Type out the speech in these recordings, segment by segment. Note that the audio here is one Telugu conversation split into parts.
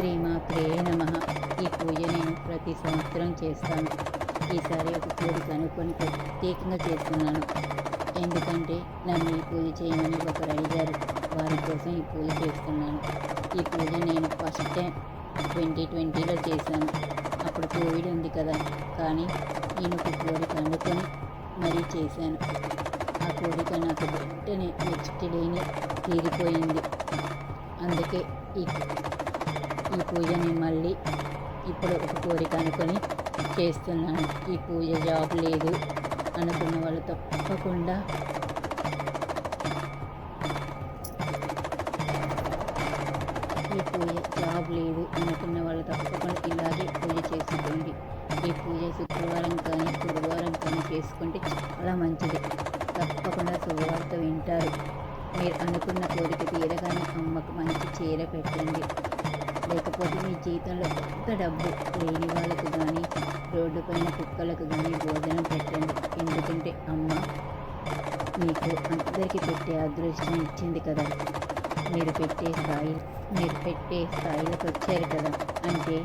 శ్రీమాత్రే నమ. ఈ పూజ నేను ప్రతి సంవత్సరం చేస్తాను. ఈసారి ఒక కోరిక అనుకొని ప్రత్యేకంగా చేస్తున్నాను. ఎందుకంటే నన్ను ఈ పూజ చేయమని ఒకరు అడిగారు వారి కోసం ఈ పూజ చేస్తున్నాను ఈ పూజ నేను ఫస్ట్ టైం ట్వంటీ ట్వంటీలో చేశాను. అప్పుడు కోవిడ్ ఉంది కదా. కానీ నేను ఒక కోరిక అనుకొని మరీ చేశాను. ఆ కోరిక నాకు వెంటనే నెక్స్ట్ డేనే తీరిపోయింది. అందుకే ఈ ఈ పూజని మళ్ళీ ఇప్పుడు ఒక కోరిక అనుకొని చేస్తున్నాను. ఈ పూజ జాబ్ లేదు అనుకున్న వాళ్ళు తప్పకుండా ఈ పూజ జాబ్ లేదు అనుకున్న వాళ్ళు తప్పకుండా ఇలాగే పూజ చేసుకోండి ఈ పూజ శుక్రవారం కానీ గురువారం కానీ చేసుకుంటే చాలా మంచిది. తప్పకుండా శుభవార్త వింటారు. మీరు అనుకున్న కోరిక తీరగానే అమ్మకు మంచి చీర పెట్టండి. లేకపోతే మీ జీతంలో కొంత డబ్బు? లేని వాళ్ళకు కానీ రోడ్డుపైన కుక్కలకు కానీ భోజనం పెట్టండి. ఎందుకంటే అమ్మ మీకు అందరికీ పెట్టే అదృష్టం ఇచ్చింది కదా. మీరు పెట్టే స్థాయి మీరు పెట్టే స్థాయిలకు వచ్చారు కదా. అంటే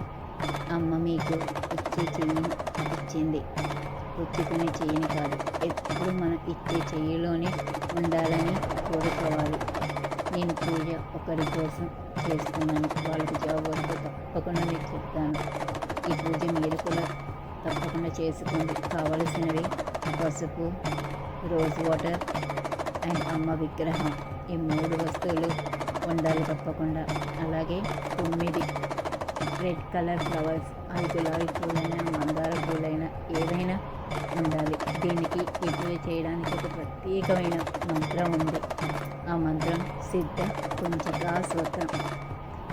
అమ్మ మీకు ఇచ్చే చెయ్యి ఇచ్చింది. పుచ్చుకునే చెయ్యిని కాదు. ఎప్పుడు మనం ఇచ్చే చెయ్యిలోనే ఉండాలని కోరుకోవాలి. నేను పూజ ఒకరి కోసం చేస్తున్నాను వాళ్ళకి జాబ్ వస్తే తప్పకుండా మీకు చెప్తాను. ఈ పూజ మీరు కూడా తప్పకుండా చేసుకోండి. కావలసినవి పసుపు రోజ్ వాటర్ అండ్ అమ్మ విగ్రహం. ఈ మూడు వస్తువులు ఉండాలి తప్పకుండా. అలాగే తొమ్మిది రెడ్ కలర్ ఫ్లవర్స్ అవి గులాబీ పూలైనా మందార పూలైనా ఏదైనా ఉండాలి. దీనికి విజయ చేయడానికి ఒక ప్రత్యేకమైన మంత్రం ఉంది. ఆ మంత్రం సిద్ధ కొంచెగా స్వతం.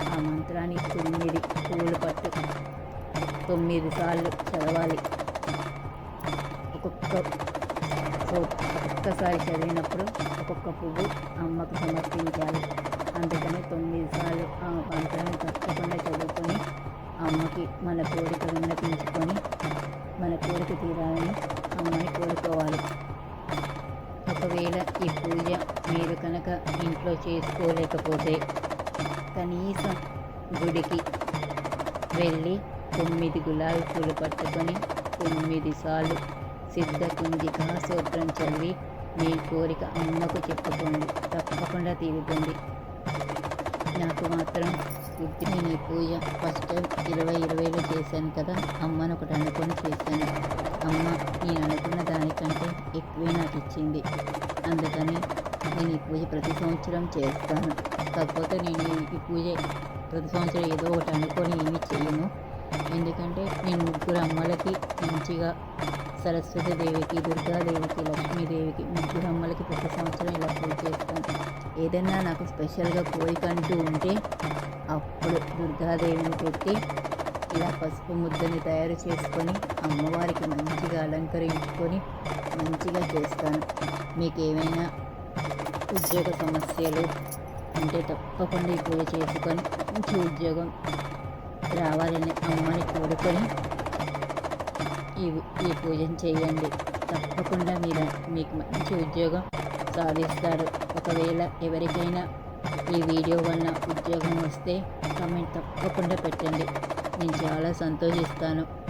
ఆ మంత్రాన్ని తొమ్మిది పూలు పట్టు. తొమ్మిది సార్లు చదవాలి. ఒక్కొక్క ఒక్కొక్కసారి చదివినప్పుడు ఒక్కొక్క పువ్వు అమ్మకు సమర్పించాలి. అందుకని తొమ్మిది సార్లు ఆ మంత్రాన్ని తప్పకుండా చదువుకొని అమ్మకి మన కోరిక విన్నపించుకొని మన కోరిక తీరాలని అమ్మని కోరుకోవాలి. ఒకవేళ ఈ పూజ మీరు కనుక ఇంట్లో చేసుకోలేకపోతే కనీసం గుడికి వెళ్ళి తొమ్మిది గులాబీ పూలు పట్టుకొని తొమ్మిది సార్లు సిద్ధ కుంజికా సూత్రం చదివి మీ కోరిక అమ్మకు చెప్పుకోండి. తప్పకుండా తీరుతుంది. నాకు మాత్రం గుర్తు నేను ఈ పూజ ఫస్ట్ టైం ఇరవై ఇరవైలో చేశాను కదా అమ్మను ఒకటి అనుకొని చేశాను. అమ్మ నేను అనుకున్న దానికంటే ఎక్కువే నాకు ఇచ్చింది. అందుకని నేను ఈ పూజ ప్రతి సంవత్సరం చేస్తాను. కాకపోతే నేను ఈ పూజ ప్రతి సంవత్సరం ఏదో ఒకటి అనుకొని ఏమి చేయను. ఎందుకంటే నేను ముగ్గురు అమ్మలకి మంచిగా సరస్వతి దేవికి దుర్గాదేవికి లక్ష్మీదేవికి ముగ్గురు అమ్మలకి ప్రతి సంవత్సరం ఇలా పూజ చేస్తాను. ఏదైనా నాకు స్పెషల్గా కోరిక అంటూ ఉంటే అప్పుడు దుర్గాదేవిని పెట్టి ఇలా పసుపు ముద్దని తయారు చేసుకొని అమ్మవారికి మంచిగా అలంకరించుకొని మంచిగా చేస్తాను. మీకు ఏమైనా ఉద్యోగ సమస్యలు ఉంటే తప్పకుండా ఈ పూజ చేసుకొని మంచి ఉద్యోగం రావాలని అమ్మని కోరుకొని ఈ ఈ పూజను చేయండి. తప్పకుండా మీరు మీకు మంచి ఉద్యోగం సాధిస్తారు. ఒకవేళ ఎవరికైనా ఈ వీడియో వలన ఉద్యోగం వస్తే కామెంట్ తప్పకుండా పెట్టండి. నేను చాలా సంతోషిస్తాను.